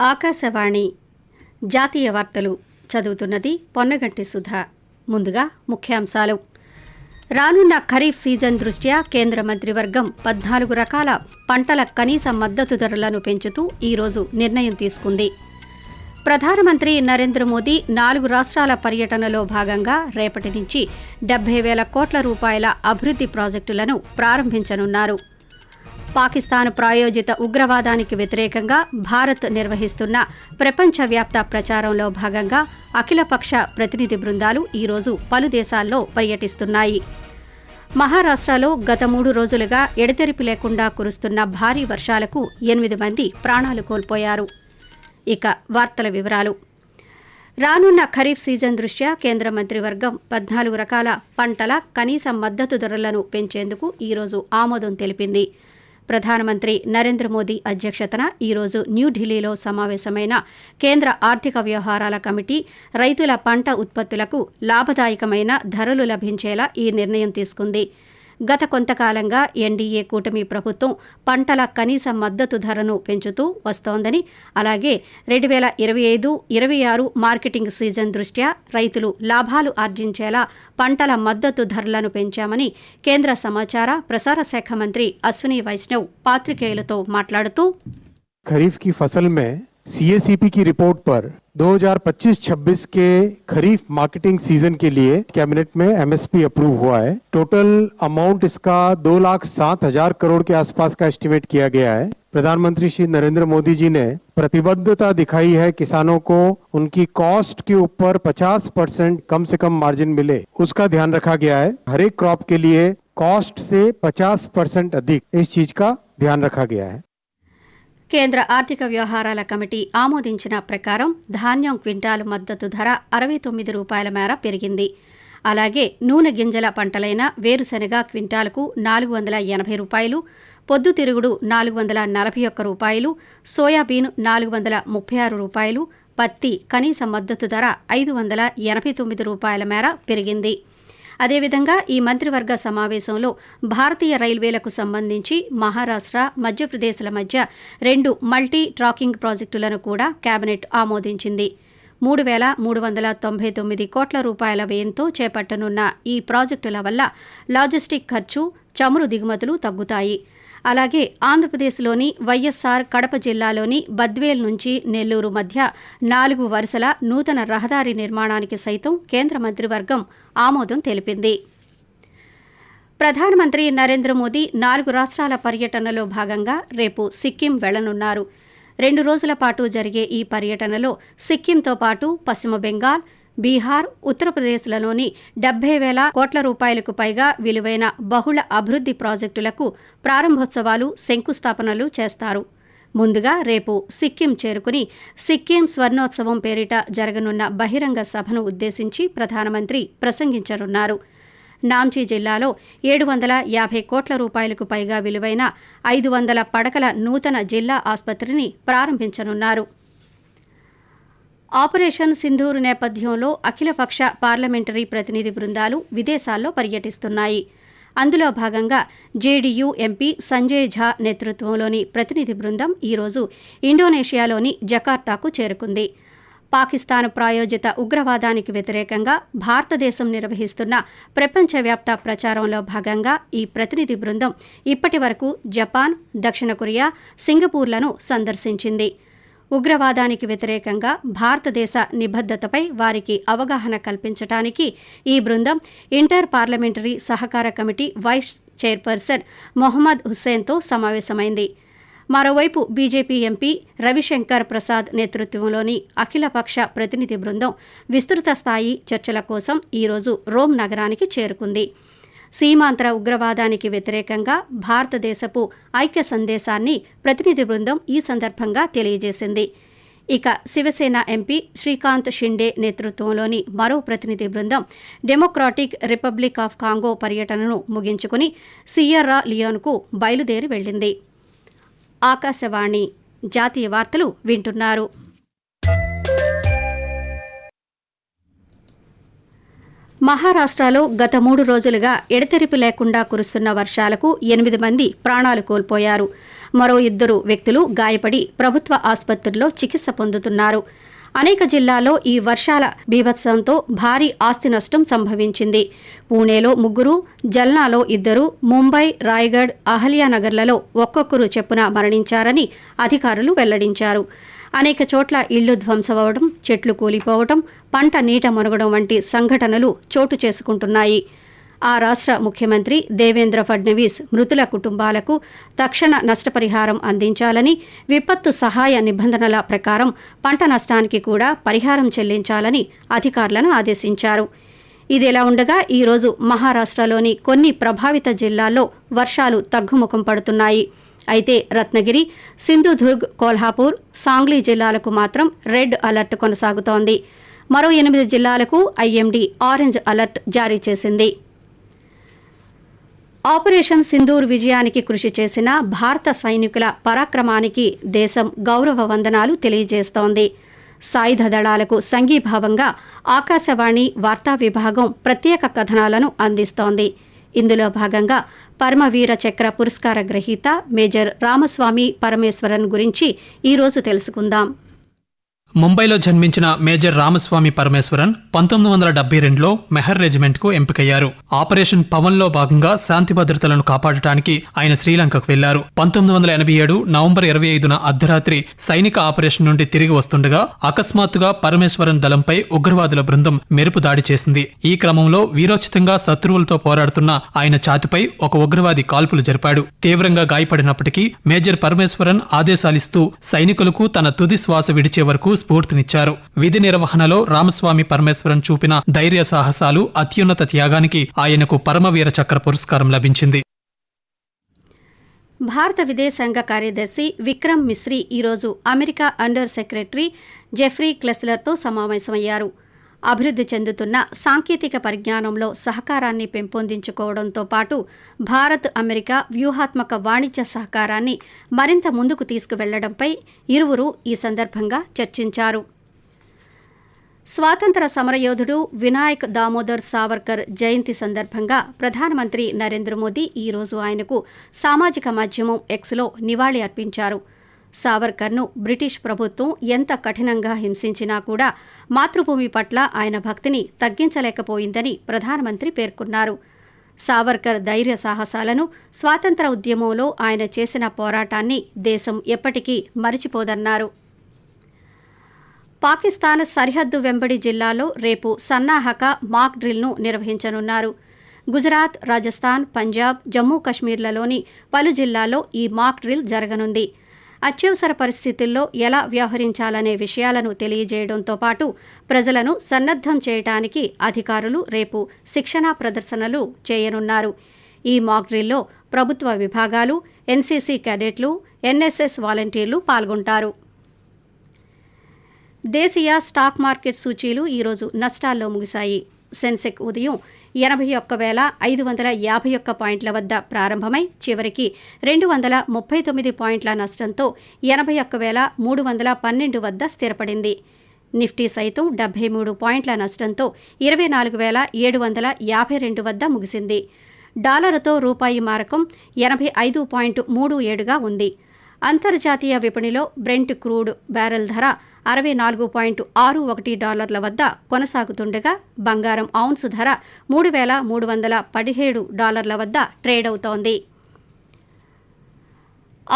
ఆకాశవాణి జాతీయ వార్తలు చదువుతున్నది పొన్నగంటి సుధ. ముందుగా ముఖ్యాంశాలు. రానున్న ఖరీఫ్ సీజన్ దృష్ట్యా కేంద్ర మంత్రివర్గం పద్నాలుగు రకాల పంటల కనీస మద్దతు ధరలను పెంచుతూ ఈరోజు నిర్ణయం తీసుకుంది. ప్రధానమంత్రి నరేంద్ర మోదీ నాలుగు రాష్ట్రాల పర్యటనలో భాగంగా రేపటి నుంచి డెబ్బై వేల కోట్ల రూపాయల అభివృద్ధి ప్రాజెక్టులను ప్రారంభించనున్నారు. పాకిస్తాన్ ప్రాయోజిత ఉగ్రవాదానికి వ్యతిరేకంగా భారత్ నిర్వహిస్తున్న ప్రపంచవ్యాప్త ప్రచారంలో భాగంగా అఖిలపక్ష ప్రతినిధి బృందాలు ఈరోజు పలు దేశాల్లో పర్యటిస్తున్నాయి. మహారాష్ట్రలో గత మూడు రోజులుగా ఎడతెరిపి లేకుండా కురుస్తున్న భారీ వర్షాలకు ఎనిమిది మంది ప్రాణాలు కోల్పోయారు. ఇక వార్తల వివరాలు. రానున్న ఖరీఫ్ సీజన్ దృష్ట్యా కేంద్ర మంత్రివర్గం పద్నాలుగు రకాల పంటల కనీస మద్దతు ధరలను పెంచేందుకు ఈరోజు ఆమోదం తెలిపింది. ప్రధానమంత్రి నరేంద్ర మోదీ అధ్యక్షతన ఈరోజు న్యూఢిల్లీలో సమావేశమైన కేంద్ర ఆర్థిక వ్యవహారాల కమిటీ రైతుల పంట ఉత్పత్తులకు లాభదాయకమైన ధరలు లభించేలా ఈ నిర్ణయం తీసుకుంది. గత కొంతకాలంగా ఎన్డీఏ కూటమి ప్రభుత్వం పంటల కనీస మద్దతు ధరను పెంచుతూ వస్తోందని అలాగే రెండు వేల ఇరవై ఐదు ఇరవై ఆరు మార్కెటింగ్ సీజన్ దృష్ట్యా రైతులు లాభాలు ఆర్జించేలా పంటల మద్దతు ధరలను పెంచామని కేంద్ర సమాచార ప్రసార శాఖ మంత్రి అశ్విని వైష్ణవ్ పాత్రికేయులతో మాట్లాడుతూ ఖరీఫ్కి ఫసల్ మే सीएसीपी की रिपोर्ट पर 2025-26 के खरीफ मार्केटिंग सीज़न के लिए कैबिनेट में एमएसपी अप्रूव हुआ है। टोटल अमाउंट इसका दो लाख सात हज़ार करोड़ के आसपास का एस्टिमेट किया गया है। प्रधानमंत्री श्री नरेंद्र मोदी जी ने प्रतिबद्धता दिखाई है किसानों को उनकी कॉस्ट के ऊपर 50 परसेंट कम से कम मार्जिन मिले। उसका ध्यान रखा गया है। हरेक क्रॉप के लिए कॉस्ट से 50 परसेंट अधिक। इस चीज़ का ध्यान रखा गया है। కేంద్ర ఆర్థిక వ్యవహారాల కమిటీ ఆమోదించిన ప్రకారం ధాన్యం క్వింటాలు మద్దతు ధర అరవై తొమ్మిది రూపాయల మేర పెరిగింది. అలాగే నూనె గింజల పంటలైన వేరుశనగ క్వింటాలకు నాలుగు వందల ఎనభై రూపాయలు పొద్దుతిరుగుడు నాలుగు వందల నలభై ఒక్క రూపాయలు సోయాబీన్ నాలుగు వందల ముప్పై ఆరు రూపాయలు పత్తి కనీస మద్దతు ధర ఐదు వందల ఎనభై తొమ్మిది రూపాయల మేర పెరిగింది. అదేవిధంగా ఈ మంత్రివర్గ సమావేశంలో భారతీయ రైల్వేలకు సంబంధించి మహారాష్ట్ర మధ్యప్రదేశ్ల మధ్య రెండు మల్టీ ట్రాకింగ్ ప్రాజెక్టులను కూడా కేబినెట్ ఆమోదించింది. మూడు వేల మూడు వందల తొంభై తొమ్మిది కోట్ల రూపాయల వ్యయంతో చేపట్టనున్న ఈ ప్రాజెక్టుల వల్ల లాజిస్టిక్ ఖర్చు చమురు దిగుమతులు తగ్గుతాయి. అలాగే ఆంధ్రప్రదేశ్లోని వైఎస్సార్ కడప జిల్లాలోని బద్వేల్ నుంచి నెల్లూరు మధ్య నాలుగు వరుసల నూతన రహదారి నిర్మాణానికి సైతం కేంద్ర మంత్రివర్గం ఆమోదం తెలిపింది. ప్రధానమంత్రి నరేంద్ర మోదీ నాలుగు రాష్ట్రాల పర్యటనలో భాగంగా రేపు సిక్కిం వెళ్ళనున్నారు. రెండు రోజుల పాటు జరిగే ఈ పర్యటనలో సిక్కింతో పాటు పశ్చిమ బెంగాల్ బీహార్ ఉత్తరప్రదేశ్లలోని డెబ్బై వేల కోట్ల రూపాయలకు పైగా విలువైన బహుళ అభివృద్ధి ప్రాజెక్టులకు ప్రారంభోత్సవాలు శంకుస్థాపనలు చేస్తారు. ముందుగా రేపు సిక్కిం చేరుకుని సిక్కిం స్వర్ణోత్సవం పేరిట జరగనున్న బహిరంగ సభను ఉద్దేశించి ప్రధానమంత్రి ప్రసంగించనున్నారు. నామ్చి జిల్లాలో ఏడు వందల యాభై కోట్ల రూపాయలకు పైగా విలువైన ఐదు వందల పడకల నూతన జిల్లా ఆసుపత్రిని ప్రారంభించనున్నారు. ఆపరేషన్ సింధూర్ నేపథ్యంలో అఖిలపక్ష పార్లమెంటరీ ప్రతినిధి బృందాలు విదేశాల్లో పర్యటిస్తున్నాయి. అందులో భాగంగా జేడీయూ ఎంపీ సంజయ్ ఝా నేతృత్వంలోని ప్రతినిధి బృందం ఈరోజు ఇండోనేషియాలోని జకార్తాకు చేరుకుంది. పాకిస్తాన్ ప్రాయోజిత ఉగ్రవాదానికి వ్యతిరేకంగా భారతదేశం నిర్వహిస్తున్న ప్రపంచవ్యాప్త ప్రచారంలో భాగంగా ఈ ప్రతినిధి బృందం ఇప్పటి వరకు జపాన్ దక్షిణ కొరియా సింగపూర్లను సందర్శించింది. ఉగ్రవాదానికి వ్యతిరేకంగా భారతదేశ నిబద్ధతపై వారికి అవగాహన కల్పించడానికి ఈ బృందం ఇంటర్ పార్లమెంటరీ సహకార కమిటీ వైస్ చైర్పర్సన్ మొహమ్మద్ హుస్సేన్తో సమావేశమైంది. మరోవైపు బీజేపీ ఎంపీ రవిశంకర్ ప్రసాద్ నేతృత్వంలోని అఖిలపక్ష ప్రతినిధి బృందం విస్తృత స్థాయి చర్చల కోసం ఈరోజు రోమ్ నగరానికి చేరుకుంది. సీమాంతర ఉగ్రవాదానికి వ్యతిరేకంగా భారతదేశపు ఐక్య సందేశాన్ని ప్రతినిధి బృందం ఈ సందర్భంగా తెలియజేసింది. ఇక శివసేన ఎంపీ శ్రీకాంత్ షిండే నేతృత్వంలోని మరో ప్రతినిధి బృందం డెమోక్రాటిక్ రిపబ్లిక్ ఆఫ్ కాంగో పర్యటనను ముగించుకుని సియర్రా లియోన్కు బయలుదేరి వెళ్ళింది ఆకాశవాణి జాతీయ వార్తలు వింటున్నారు. మహారాష్ట్రలో గత మూడు రోజులుగా ఎడతెరిపి లేకుండా కురుస్తున్న వర్షాలకు ఎనిమిది మంది ప్రాణాలు కోల్పోయారు. మరో ఇద్దరు వ్యక్తులు గాయపడి ప్రభుత్వ ఆసుపత్రుల్లో చికిత్స పొందుతున్నారు. అనేక జిల్లాల్లో ఈ వర్షాల బీభత్సంతో భారీ ఆస్తి నష్టం సంభవించింది. పూణేలో ముగ్గురు జల్నాలో ఇద్దరు ముంబై రాయ్గఢ్ అహల్యానగర్లలో ఒక్కొక్కరు చెప్పున మరణించారని అధికారులు వెల్లడించారు. అనేక చోట్ల ఇళ్ళు ధ్వంసమవడం చెట్లు కూలిపోవడం పంట నీట మునగడం వంటి సంఘటనలు చోటు చేసుకుంటున్నాయి. ఆ రాష్ట్ర ముఖ్యమంత్రి దేవేంద్ర ఫడ్నవీస్ మృతుల కుటుంబాలకు తక్షణ నష్టపరిహారం అందించాలని విపత్తు సహాయ నిబంధనల ప్రకారం పంట నష్టానికి కూడా పరిహారం చెల్లించాలని అధికారులను ఆదేశించారు. ఇదిలా ఉండగా ఈరోజు మహారాష్ట్రలోని కొన్ని ప్రభావిత జిల్లాల్లో వర్షాలు తగ్గుముఖం పడుతున్నాయి. అయితే రత్నగిరి సింధుదుర్గ్ కోల్హాపూర్ సాంగ్లీ జిల్లాలకు మాత్రం రెడ్ అలర్ట్ కొనసాగుతోంది. మరో ఎనిమిది జిల్లాలకు ఐఎండీ ఆరెంజ్ అలర్ట్ జారీ చేసింది. ఆపరేషన్ సింధూర్ విజయానికి కృషి చేసిన భారత సైనికుల పరాక్రమానికి దేశం గౌరవ వందనాలు తెలియజేస్తోంది. సాయుధ దళాలకు సంఘీభావంగా ఆకాశవాణి వార్తా విభాగం ప్రత్యేక కథనాలను అందిస్తోంది. ఇందులో భాగంగా పరమవీర చక్ర పురస్కార గ్రహీత మేజర్ రామస్వామి పరమేశ్వరన్ గురించి ఈరోజు తెలుసుకుందాం. ముంబైలో జన్మించిన మేజర్ రామస్వామి పరమేశ్వరన్ పంతొమ్మిది వందల డెబ్బై రెండులో మెహర్ రెజిమెంట్కు ఎంపికయ్యారు. ఆపరేషన్ పవన్లో భాగంగా శాంతి భద్రతలను కాపాడటానికి ఆయన శ్రీలంకకు వెళ్ళారు పంతొమ్మిది వందల ఎనభై ఏడు నవంబర్ ఇరవై ఐదున అర్ధరాత్రి సైనిక ఆపరేషన్ నుండి తిరిగి వస్తుండగా అకస్మాత్తుగా పరమేశ్వరన్ దళంపై ఉగ్రవాదుల బృందం మెరుపు దాడి చేసింది. ఈ క్రమంలో వీరోచితంగా శత్రువులతో పోరాడుతున్న ఆయన ఛాతిపై ఒక ఉగ్రవాది కాల్పులు జరిపాడు. తీవ్రంగా గాయపడినప్పటికీ మేజర్ పరమేశ్వరన్ ఆదేశాలిస్తూ సైనికులకు తన తుది శ్వాస విడిచే వరకు స్ఫూర్తినిచ్చారు. విధి నిర్వహణలో రామస్వామి పరమేశ్వరన్ చూపిన ధైర్య సాహసాలు అత్యున్నత త్యాగానికి ఆయనకు పరమవీర చక్ర పురస్కారం లభించింది. భారత విదేశాంగ కార్యదర్శి విక్రమ్ మిశ్రీ ఈరోజు అమెరికా అండర్ సెక్రటరీ జెఫ్రీ క్లెస్లర్తో సమావేశమయ్యారు. అభివృద్ధి చెందుతున్న సాంకేతిక పరిజ్ఞానంలో సహకారాన్ని పెంపొందించుకోవడంతో పాటు భారత్ అమెరికా వ్యూహాత్మక వాణిజ్య సహకారాన్ని మరింత ముందుకు తీసుకువెళ్ళడంపై ఇరువురు ఈ సందర్భంగా చర్చించారు. స్వాతంత్ర సమరయోధుడు వినాయక్ దామోదర్ సావర్కర్ జయంతి సందర్భంగా ప్రధానమంత్రి నరేంద్ర మోదీ ఈరోజు ఆయనకు సామాజిక మాధ్యమం ఎక్స్లో నివాళి అర్పించారు. సావర్కర్ను బ్రిటిష్ ప్రభుత్వం ఎంత కఠినంగా హింసించినా కూడా మాతృభూమి పట్ల ఆయన భక్తిని తగ్గించలేకపోయిందని ప్రధానమంత్రి పేర్కొన్నారు. సావర్కర్ ధైర్య సాహసాలను స్వాతంత్ర ఉద్యమంలో ఆయన చేసిన పోరాటాన్ని దేశం ఎప్పటికీ మరిచిపోదన్నారు. పాకిస్తాన్ సరిహద్దు వెంబడి జిల్లాలో రేపు సన్నాహక మాక్ డ్రిల్ను నిర్వహించనున్నారు. గుజరాత్ రాజస్థాన్ పంజాబ్ జమ్మూ కశ్మీర్లలోని పలు జిల్లాల్లో ఈ మాక్ డ్రిల్ జరగనుంది. అత్యవసర పరిస్థితుల్లో ఎలా వ్యవహరించాలనే విషయాలను తెలియజేయడంతో పాటు ప్రజలను సన్నద్ధం చేయడానికి అధికారులు రేపు శిక్షణా ప్రదర్శనలు చేయనున్నారు. ఈ మాక్ డ్రిల్లో ప్రభుత్వ విభాగాలు ఎన్సీసీ క్యాడెట్లు ఎన్ఎస్ఎస్ వాలంటీర్లు పాల్గొంటారు. దేశీయ స్టాక్ మార్కెట్ సూచీలు ఈరోజు నష్టాల్లో ముగిశాయి. సెన్సెక్ ఉదయం ఎనభై ఒక్క వేల ఐదు వందల యాభై ఒక్క పాయింట్ల వద్ద ప్రారంభమై చివరికి రెండు వందల ముప్పై తొమ్మిది పాయింట్ల నష్టంతో ఎనభై ఒక్క వేల మూడు వందల పన్నెండు వద్ద స్థిరపడింది. నిఫ్టీ సైతం డెబ్బై మూడు పాయింట్ల నష్టంతో ఇరవై నాలుగు వేల ఏడు వందల యాభై రెండు వద్ద ముగిసింది. డాలరుతో రూపాయి మారకం ఎనభై ఐదు పాయింట్ మూడు ఏడుగా ఉంది. అంతర్జాతీయ విపణిలో బ్రెంట్ క్రూడ్ బ్యారెల్ ధర అరవై నాలుగు పాయింట్ ఆరు ఒకటి డాలర్ల వద్ద కొనసాగుతుండగా బంగారం ఔన్స్ ధర మూడు వేల మూడు వందల పదిహేడు డాలర్ల వద్ద ట్రేడ్ అవుతోంది.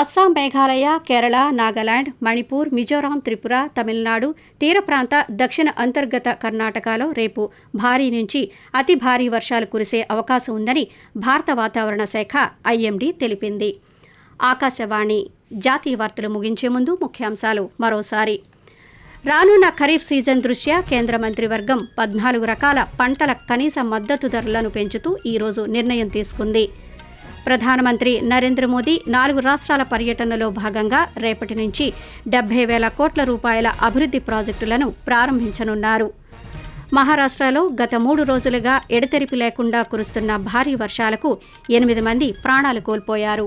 అస్సాం మేఘాలయ కేరళ నాగాలాండ్ మణిపూర్ మిజోరాం త్రిపుర తమిళనాడు తీర ప్రాంత దక్షిణ అంతర్గత కర్ణాటకలో రేపు భారీ నుంచి అతి భారీ వర్షాలు కురిసే అవకాశం ఉందని భారత వాతావరణ శాఖ ఐఎండీ తెలిపింది. ఆకాశవాణి జాతీయ వార్తలు ముగించే ముందు ముఖ్యాంశాలు మరోసారి. రానున్న ఖరీఫ్ సీజన్ దృష్ట్యా కేంద్ర మంత్రివర్గం పద్నాలుగు రకాల పంటల కనీస మద్దతు ధరలను పెంచుతూ ఈరోజు నిర్ణయం తీసుకుంది. ప్రధానమంత్రి నరేంద్ర మోదీ నాలుగు రాష్ట్రాల పర్యటనలో భాగంగా రేపటి నుంచి డెబ్బై వేల కోట్ల రూపాయల అభివృద్ధి ప్రాజెక్టులను ప్రారంభించనున్నారు. మహారాష్ట్రలో గత మూడు రోజులుగా ఎడతెరిపి లేకుండా కురుస్తున్న భారీ వర్షాలకు ఎనిమిది మంది ప్రాణాలు కోల్పోయారు.